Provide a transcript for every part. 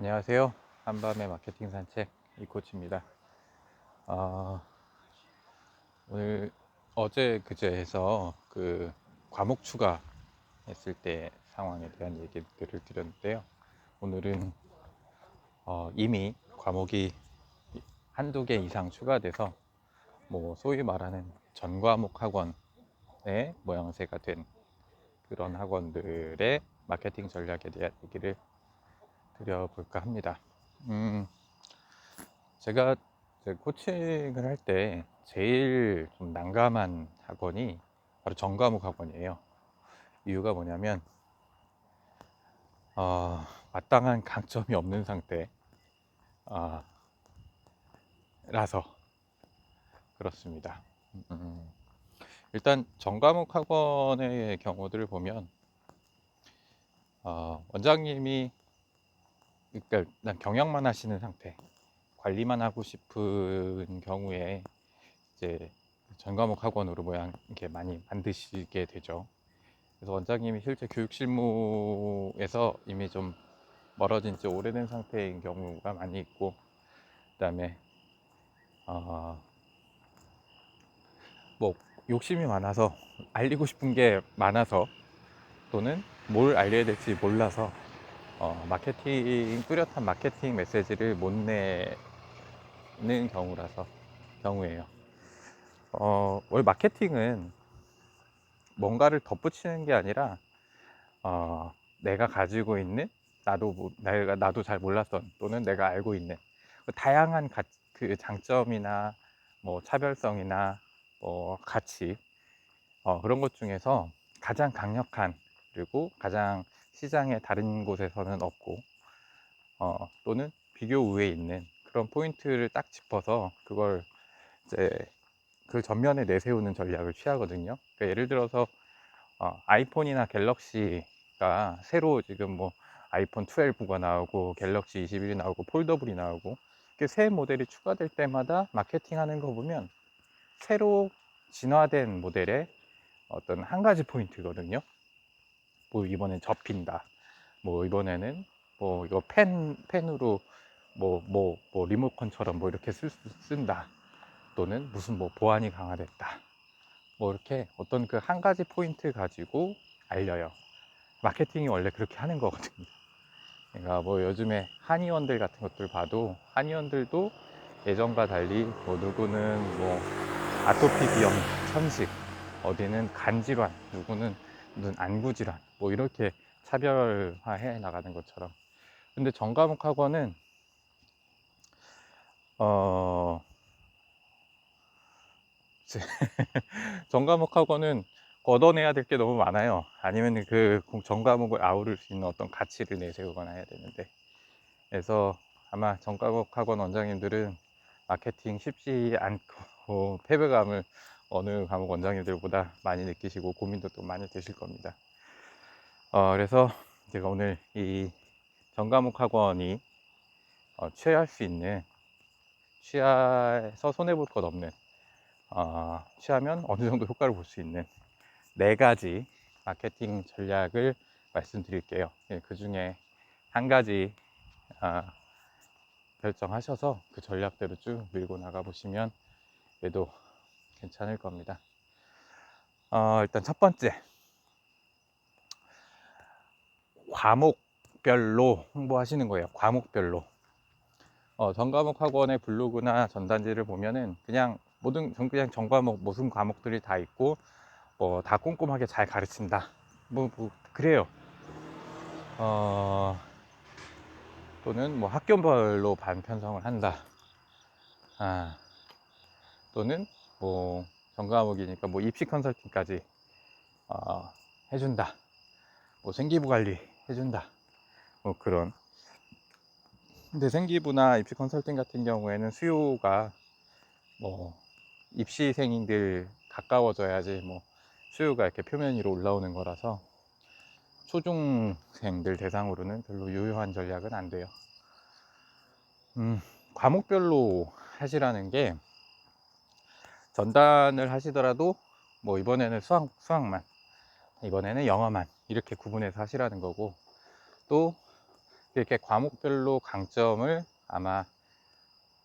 안녕하세요. 한밤의 마케팅 산책 이코치입니다. 아, 오늘 어제 그제해서 그 과목 추가 했을 때 상황에 대한 얘기들을 드렸는데요. 오늘은 어, 이미 과목이 한두 개 이상 추가돼서 뭐 소위 말하는 전과목 학원의 모양새가 된 그런 학원들의 마케팅 전략에 대한 얘기를 드려볼까 합니다. 음, 제가 코칭을 할 때 제일 좀 난감한 학원이 바로 전과목 학원이에요. 이유가 뭐냐면, 어, 마땅한 강점이 없는 상태, 아, 라서 그렇습니다. 음, 일단 전과목 학원의 경우들을 보면, 어, 원장님이 그러니까 난 경영만 하시는 상태, 관리만 하고 싶은 경우에 이제 전과목 학원으로 모양 이렇게 많이 만드시게 되죠. 그래서 원장님이 실제 교육 실무에서 이미 좀 멀어진 지 오래된 상태인 경우가 많이 있고, 그다음에 어, 뭐 욕심이 많아서 알리고 싶은 게 많아서 또는 뭘 알려야 될지 몰라서 어, 마케팅 뚜렷한 마케팅 메시지를 못 내는 경우라서 경우예요. 어, 원래 마케팅은 뭔가를 덧붙이는 게 아니라 어, 내가 가지고 있는 나도 모- 내가 나도 잘 몰랐던 또는 내가 알고 있는 그 다양한 가, 그 장점이나 뭐 차별성이나 뭐 가치 어, 그런 것 중에서 가장 강력한 그리고 가장 시장의 다른 곳에서는 없고 어, 또는 비교 우위에 있는 그런 포인트를 딱 짚어서 그걸 이제 그 전면에 내세우는 전략을 취하거든요. 그러니까 예를 들어서 어, 아이폰이나 갤럭시가 새로 지금 뭐 아이폰 12가 나오고 갤럭시 21이 나오고 폴더블이 나오고 이렇게 새 모델이 추가될 때마다 마케팅하는 거 보면 새로 진화된 모델의 어떤 한 가지 포인트거든요. 뭐 이번엔 접힌다. 뭐 이번에는 뭐 이거 펜 펜으로 뭐뭐뭐 리모컨처럼 뭐 이렇게 쓸수 쓴다. 또는 무슨 뭐 보안이 강화됐다. 뭐 이렇게 어떤 그 한 가지 포인트 가지고 알려요. 마케팅이 원래 그렇게 하는 거거든요. 그러니까 뭐 요즘에 한의원들 같은 것들 봐도 한의원들도 예전과 달리 뭐 누구는 뭐 아토피 비염 천식, 어디는 간 질환, 누구는 무슨 안구 질환, 뭐 이렇게 차별화해 나가는 것처럼. 근데 전과목 학원은 어 전과목 학원은 걷어내야 될 게 너무 많아요. 아니면 그 전과목을 아우를 수 있는 어떤 가치를 내세우거나 해야 되는데. 그래서 아마 전과목 학원 원장님들은 마케팅 쉽지 않고 패배감을 어느 과목 원장님들보다 많이 느끼시고 고민도 또 많이 되실 겁니다. 어, 그래서 제가 오늘 이 전과목 학원이 어, 취할 수 있는 취해서 손해 볼 것 없는 어, 취하면 어느 정도 효과를 볼 수 있는 네 가지 마케팅 전략을 말씀드릴게요. 예, 그 중에 한 가지 아, 결정하셔서 그 전략대로 쭉 밀고 나가 보시면 그래도 괜찮을 겁니다. 어, 일단 첫 번째 과목별로 홍보하시는 거예요. 과목별로. 어, 전과목 학원의 블로그나 전단지를 보면은 그냥 모든 전 그냥 전과목 모든 과목들이 다 있고 뭐 다 꼼꼼하게 잘 가르친다. 뭐, 뭐 그래요. 어, 또는 뭐 학교별로 반 편성을 한다. 아, 또는 뭐 전과목이니까 뭐 입시 컨설팅까지 어, 해준다. 뭐 생기부 관리 해준다. 뭐 그런. 근데 생기부나 입시 컨설팅 같은 경우에는 수요가 뭐 입시생들 가까워져야지 뭐 수요가 이렇게 표면 위로 올라오는 거라서 초중생들 대상으로는 별로 유효한 전략은 안 돼요. 음, 과목별로 하시라는 게 전단을 하시더라도 뭐 이번에는 수학, 수학만, 이번에는 영어만 이렇게 구분해서 하시라는 거고 또 이렇게 과목별로 강점을 아마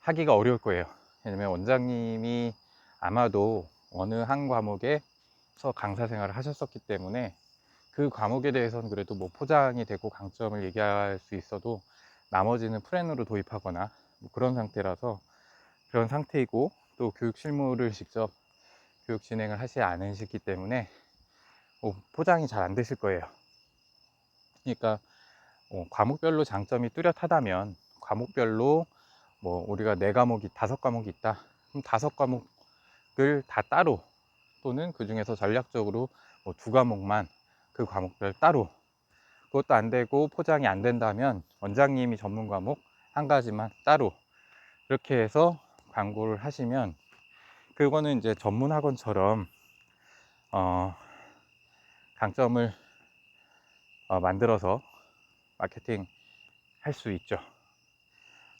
하기가 어려울 거예요. 왜냐면 원장님이 아마도 어느 한 과목에서 강사 생활을 하셨었기 때문에 그 과목에 대해서는 그래도 뭐 포장이 되고 강점을 얘기할 수 있어도 나머지는 프렌으로 도입하거나 뭐 그런 상태라서 그런 상태이고 또 교육 실무를 직접 교육 진행을 하지 않으시기 때문에 뭐 포장이 잘 안 되실 거예요. 그러니까 어, 과목별로 장점이 뚜렷하다면 과목별로 뭐 우리가 네 과목이 다섯 과목이 있다. 그럼 다섯 과목을 다 따로 또는 그 중에서 전략적으로 뭐 두 과목만 그 과목별 따로 그것도 안 되고 포장이 안 된다면 원장님이 전문 과목 한 가지만 따로 이렇게 해서 광고를 하시면 그거는 이제 전문 학원처럼 어 강점을 어 만들어서 마케팅 할 수 있죠.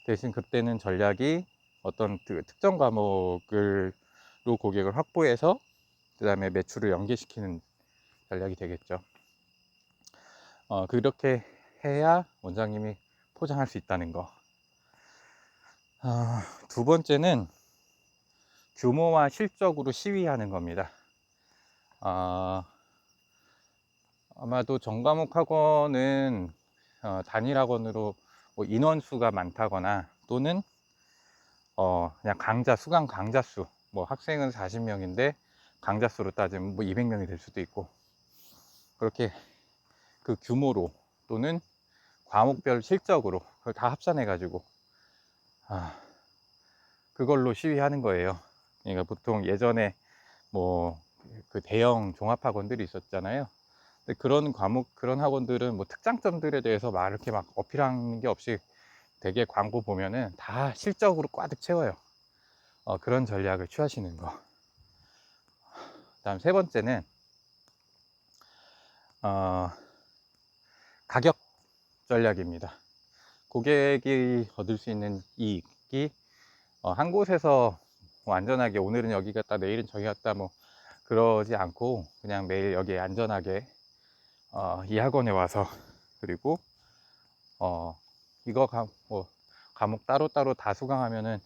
대신 그때는 전략이 어떤 그 특정 과목을로 고객을 확보해서 그 다음에 매출을 연계시키는 전략이 되겠죠. 어, 그렇게 해야 원장님이 포장할 수 있다는 거. 어, 두 번째는 규모와 실적으로 시위하는 겁니다. 어, 아마도 전과목 학원은 어, 단일 학원으로 뭐 인원수가 많다거나 또는 어, 그냥 강좌, 수강 강좌 수, 뭐 학생은 40명인데 강좌 수로 따지면 뭐 200명이 될 수도 있고 그렇게 그 규모로 또는 과목별 실적으로 그걸 다 합산해 가지고 아, 그걸로 시위하는 거예요. 그러니까 보통 예전에 뭐 그 대형 종합학원들이 있었잖아요. 근데 그런 과목 그런 학원들은 뭐 특장점들에 대해서 막 이렇게 막 어필하는 게 없이 되게 광고 보면은 다 실적으로 꽉득 채워요. 어, 그런 전략을 취하시는 거. 다음 세 번째는 어, 가격 전략입니다. 고객이 얻을 수 있는 이익이 어, 한 곳에서 뭐 안전하게 오늘은 여기 갔다 내일은 저기 갔다 뭐 그러지 않고 그냥 매일 여기 안전하게 어, 이 학원에 와서 그리고 어, 이거 가, 뭐 과목 따로따로 다 수강하면은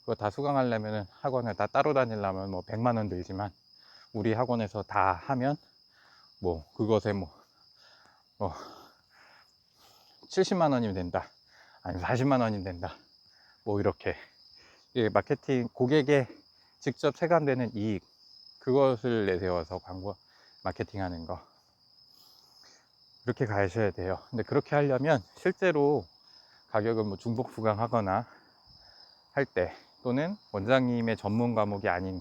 그거 다 수강하려면은 학원을 다 따로 다니려면 뭐 100만 원 들지만 우리 학원에서 다 하면 뭐 그것에 뭐, 뭐 70만 원이면 된다. 아니면 40만 원이면 된다. 뭐 이렇게 이 마케팅 고객에 직접 체감되는 이익 그것을 내세워서 광고 마케팅하는 거 그렇게 가셔야 돼요. 근데 그렇게 하려면 실제로 가격은 뭐 중복 수강하거나 할 때 또는 원장님의 전문 과목이 아닌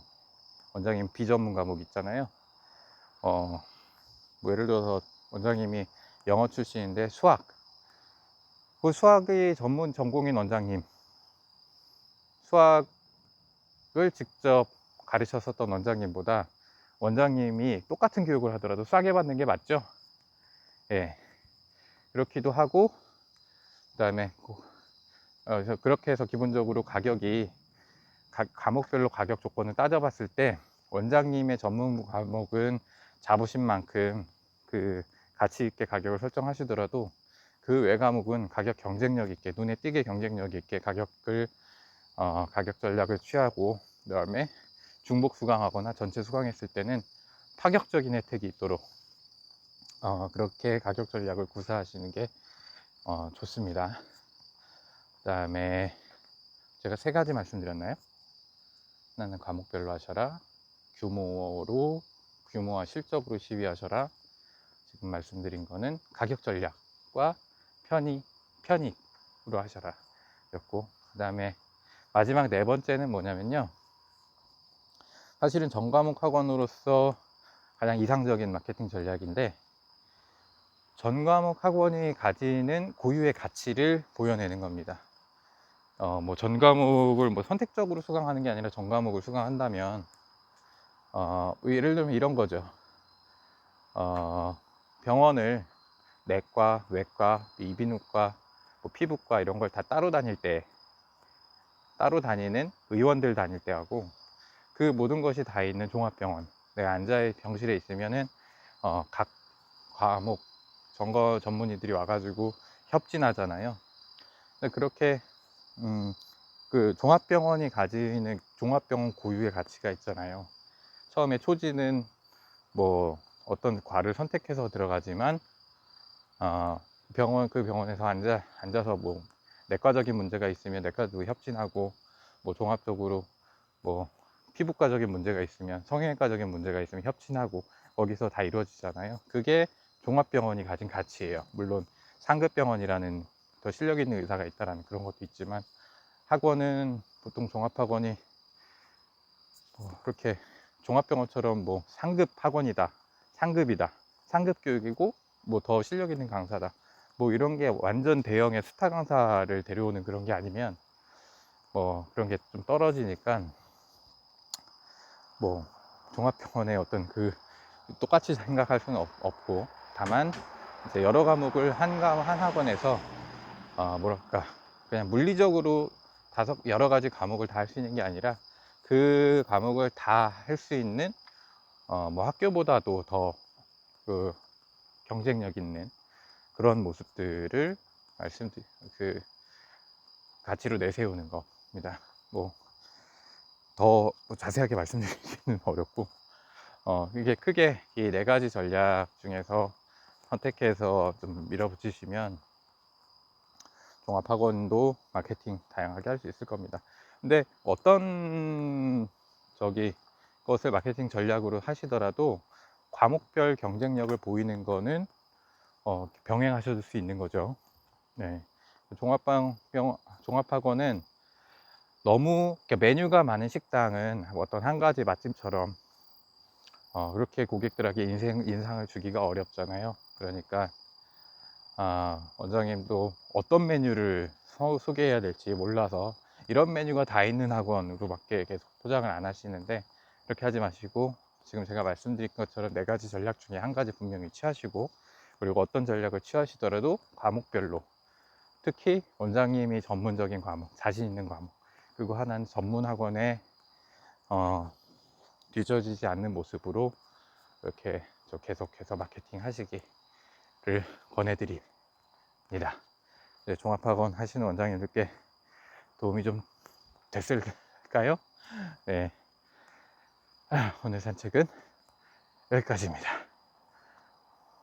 원장님 비전문 과목 있잖아요. 어, 뭐 예를 들어서 원장님이 영어 출신인데 수학. 그 수학의 전문 전공인 원장님. 수학을 직접 가르쳤었던 원장님보다 원장님이 똑같은 교육을 하더라도 싸게 받는 게 맞죠? 예. 그렇기도 하고, 그 다음에, 어, 그렇게 해서 기본적으로 가격이 각 과목별로 가격 조건을 따져봤을 때 원장님의 전문 과목은 잡으신 만큼 그 가치 있게 가격을 설정하시더라도 그 외 과목은 가격 경쟁력 있게 눈에 띄게 경쟁력 있게 가격을 어, 가격 전략을 취하고 그다음에 중복 수강하거나 전체 수강했을 때는 파격적인 혜택이 있도록 어, 그렇게 가격 전략을 구사하시는 게 어, 좋습니다. 그 다음에 제가 세 가지 말씀드렸나요? 하나는 과목별로 하셔라. 규모로 규모와 실적으로 시위하셔라. 지금 말씀드린 거는 가격 전략과 편의 편익으로 하셔라. 였고 그 다음에 마지막 네 번째는 뭐냐면요. 사실은 전과목 학원으로서 가장 이상적인 마케팅 전략인데 전 과목 학원이 가지는 고유의 가치를 보여내는 겁니다. 어, 뭐 전 과목을 뭐 선택적으로 수강하는 게 아니라 전 과목을 수강한다면 어, 예를 들면 이런 거죠. 어, 병원을 내과, 외과, 이비인후과, 뭐 피부과 이런 걸 다 따로 다닐 때 따로 다니는 의원들 다닐 때하고 그 모든 것이 다 있는 종합병원 내가 앉아 병실에 있으면은 어, 각 과목 전거 전문의들이 와가지고 협진하잖아요. 그렇게 음, 그 종합병원이 가지는 종합병원 고유의 가치가 있잖아요. 처음에 초지는 뭐 어떤 과를 선택해서 들어가지만 어, 병원 그 병원에서 앉아 앉아서 뭐 내과적인 문제가 있으면 내과도 협진하고 뭐 종합적으로 뭐 피부과적인 문제가 있으면 성형외과적인 문제가 있으면 협진하고 거기서 다 이루어지잖아요. 그게 종합병원이 가진 가치예요. 물론 상급병원이라는 더 실력 있는 의사가 있다라는 그런 것도 있지만 학원은 보통 종합학원이 뭐 그렇게 종합병원처럼 뭐 상급 학원이다, 상급이다, 상급 교육이고 뭐 더 실력 있는 강사다. 뭐 이런 게 완전 대형의 스타 강사를 데려오는 그런 게 아니면 뭐 그런 게 좀 떨어지니까 뭐 종합병원의 어떤 그 똑같이 생각할 수는 없, 없고 다만 이제 여러 과목을 한, 과- 한 학원에서 어, 뭐랄까 그냥 물리적으로 다섯 여러 가지 과목을 다 할 수 있는 게 아니라 그 과목을 다 할 수 있는 어, 뭐 학교보다도 더 그 경쟁력 있는 그런 모습들을 말씀드 그 가치로 내세우는 겁니다. 뭐 더 자세하게 말씀드리기는 어렵고 어 이게 크게 이 네 가지 전략 중에서 선택해서 좀 밀어붙이시면 종합학원도 마케팅 다양하게 할 수 있을 겁니다. 근데 어떤 저기 것을 마케팅 전략으로 하시더라도 과목별 경쟁력을 보이는 거는 어, 병행하실 수 있는 거죠. 네. 종합방 병 종합학원은 너무 메뉴가 많은 식당은 어떤 한 가지 맛집처럼 어, 그렇게 고객들에게 인생, 인상을 주기가 어렵잖아요. 그러니까 아, 원장님도 어떤 메뉴를 소, 소개해야 될지 몰라서 이런 메뉴가 다 있는 학원으로밖에 계속 포장을 안 하시는데 그렇게 하지 마시고 지금 제가 말씀드린 것처럼 네 가지 전략 중에 한 가지 분명히 취하시고 그리고 어떤 전략을 취하시더라도 과목별로 특히 원장님이 전문적인 과목, 자신 있는 과목 그리고 하나는 전문 학원에 어, 뒤처지지 않는 모습으로 이렇게 저 계속해서 마케팅 하시기 를 권해드립니다. 네, 종합학원 하시는 원장님들께 도움이 좀 됐을까요? 네. 아, 오늘 산책은 여기까지입니다.